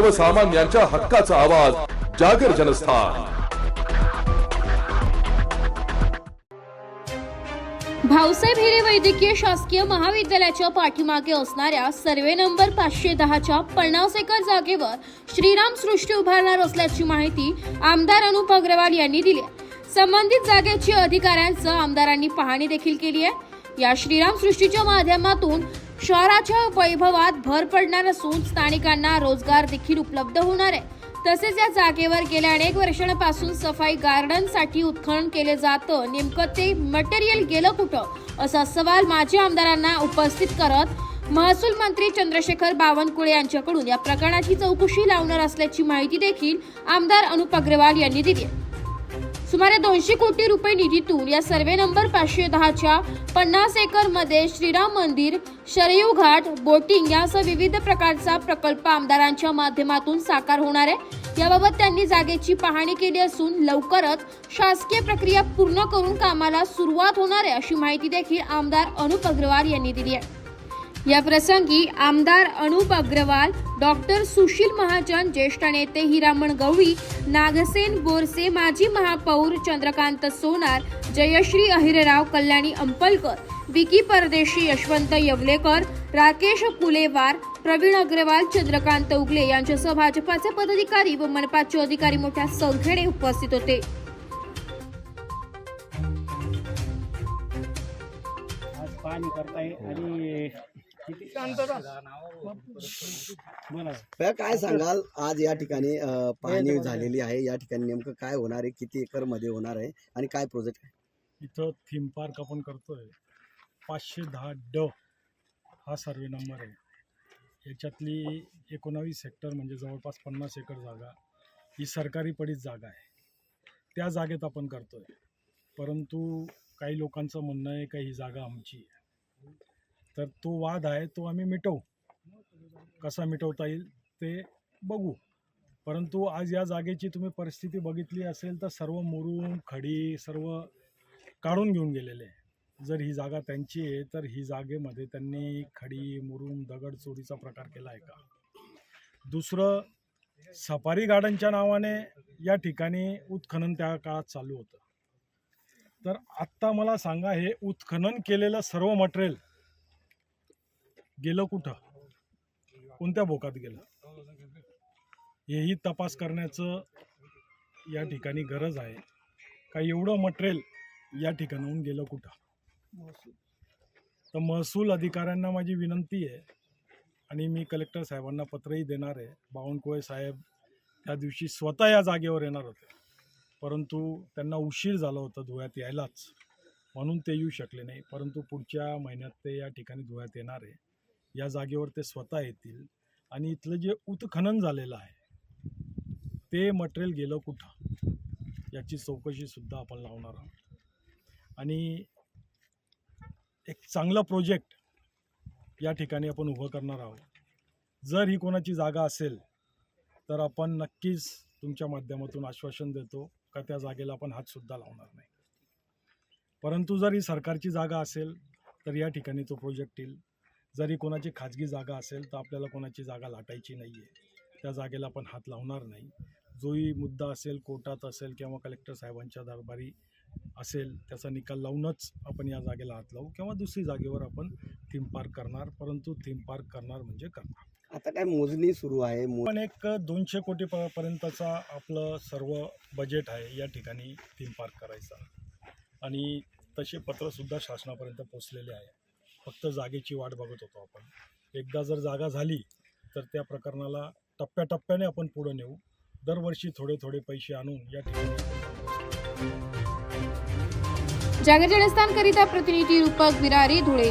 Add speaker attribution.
Speaker 1: सर्वसामान्यांच्या हक्काचा आवाज जागर जनस्थान.
Speaker 2: भाऊसाहेब हिरे वैद्यकीय शासकीय महाविद्यालयाच्या पाठीमागे असणाऱ्या सर्वे नंबर पाचशे दहाच्या पन्नास एकर जागेवर श्रीराम सृष्टी उभारणार असल्याची माहिती आमदार अनुप अग्रवाल यांनी दिली आहे. संबंधित जागेची अधिकाऱ्यांचं आमदारांनी पाहणी देखील केली आहे. या श्रीराम सृष्टीच्या माध्यमातून शहराच्या वैभवात भर पडणार असून स्थानिकांना रोजगार देखील उपलब्ध होणार आहे. तसेच या जागेवर गेल्या अनेक वर्षांपासून सफाई गार्डनसाठी उत्खनन केले जातं. नेमकं ते मटेरियल गेलं कुठं? असा सवाल माजी आमदारांना उपस्थित करत महसूल मंत्री चंद्रशेखर बावनकुळे यांच्याकडून या प्रकरणाची चौकशी लावणार असल्याची माहिती देखील आमदार अनुप अग्रवाल यांनी दिली आहे. सुमारे दोनशे कोटी रुपये निधीतून या सर्वे नंबर पाचशे दहाच्या पन्नास एकरमध्ये श्रीराम मंदिर शरयू घाट बोटिंग यासह विविध प्रकारचा प्रकल्प आमदारांच्या माध्यमातून साकार होणार आहे. याबाबत त्यांनी जागेची पाहणी केली असून लवकरच शासकीय प्रक्रिया पूर्ण करून कामाला सुरुवात होणार आहे अशी माहिती देखील आमदार अनुप अग्रवाल यांनी दिली आहे. या प्रसंगी आमदार अनुप अग्रवाल डॉक्टर सुशील महाजन ज्येष्ठ नेते हिरामण गवळी नागसेन बोरसे माजी महापौर चंद्रकांत सोनार जयश्री अहिरराव कल्याणी अंपलकर विकी परदेशी यशवंत येवलेकर राकेश कुलेवार प्रवीण अग्रवाल चंद्रकांत उगले यांच्यासह भाजपाचे पदाधिकारी व मनपाचे अधिकारी मोठ्या संख्येने उपस्थित होते.
Speaker 3: आज पाणी करताय आणि
Speaker 4: काय सांगाल? आज या ठिकाणी पाहणी झालेली आहे. या ठिकाणी नेमकं काय होणार आहे? किती एकरमध्ये होणार आहे? आणि काय प्रोजेक्ट आहे?
Speaker 3: इथं थीम पार्क आपण करतोय. पाचशे दहा ड हा सर्वे नंबर आहे. याच्यातली एकोणावीस हेक्टर म्हणजे जवळपास पन्नास एकर जागा ही सरकारी पडीत जागा आहे. त्या जागेत आपण करतोय. परंतु काही लोकांचं म्हणणं आहे का ही जागा आमची आहे? तर तो वाद आहे तो आम्ही मिटवू. कसा मिटवता येईल ते बघू. परंतु आज या जागेची तुम्ही परिस्थिती बघितली असेल तर सर्व मुरुम खडी सर्व काढून घेऊन गेलेले आहे. जर ही जागा त्यांची आहे तर ही जागेमध्ये त्यांनी खडी मुरुम दगड चोरीचा प्रकार केला आहे का? दुसरं सफारी गार्डनच्या नावाने या ठिकाणी उत्खनन त्या काळात चालू होतं. तर आत्ता मला सांगा हे उत्खनन केलेलं सर्व मटेरियल गेलं कुठं? कोणत्या बोकात गेलं? हेही तपास करण्याचं या ठिकाणी गरज आहे. का एवढं मटेरियल या ठिकाणाहून गेलं कुठं? तर महसूल अधिकाऱ्यांना माझी विनंती आहे आणि मी कलेक्टर साहेबांना पत्रही देणार आहे. बावनकुळे साहेब त्या दिवशी स्वतः या जागेवर येणार होते. परंतु त्यांना उशीर झाला होता धुळ्यात यायलाच. म्हणून ते येऊ शकले नाही. परंतु पुढच्या महिन्यात ते या ठिकाणी धुळ्यात येणार आहे. या जागेवर ते स्वतः येतील. आणि इथलं जे उत्खनन झालेलं आहे ते मटेरियल गेलं कुठं? याची चौकशीसुद्धा आपण लावणार आहोत. आणि एक चांगलं प्रोजेक्ट या ठिकाणी आपण उभं करणार आहोत. जर ही कोणाची जागा असेल तर आपण नक्कीच तुमच्या माध्यमातून आश्वासन देतो का त्या जागेला आपण हातसुद्धा लावणार नाही. परंतु जर ही सरकारची जागा असेल तर या ठिकाणी तो प्रोजेक्ट येईल. जरी कोणाची खाजगी जागा असेल तर आपल्याला कोणाची जागा लाटायची नाही आहे त्या जागेला आपण हात लावणार नाही. जोही मुद्दा असेल कोर्टात असेल किंवा कलेक्टर साहेबांच्या दरबारी असेल त्याचा निकाल लावूनच आपण या जागेला हात लावू किंवा दुसरी जागेवर आपण थीम पार्क करणार परंतु थीम पार्क करणार म्हणजे करणार.
Speaker 4: आता काय मोजणी सुरू आहे?
Speaker 3: पण एक दोनशे कोटी पर्यंतचा आपलं सर्व बजेट आहे या ठिकाणी थीम पार्क करायचा. आणि तसे पत्रसुद्धा शासनापर्यंत पोचलेले आहे. फक्त जागेची वाट बघत होतो आपण. एकदा जर जागा झाली तर त्या प्रकरणाला टप्प्याटप्प्याने आपण पुढं नेऊ. दरवर्षी थोडे थोडे पैसे आणून या ठिकाणी
Speaker 2: जागर जनस्थानकरिता प्रतिनिधी रूपक बिरारी धुळे.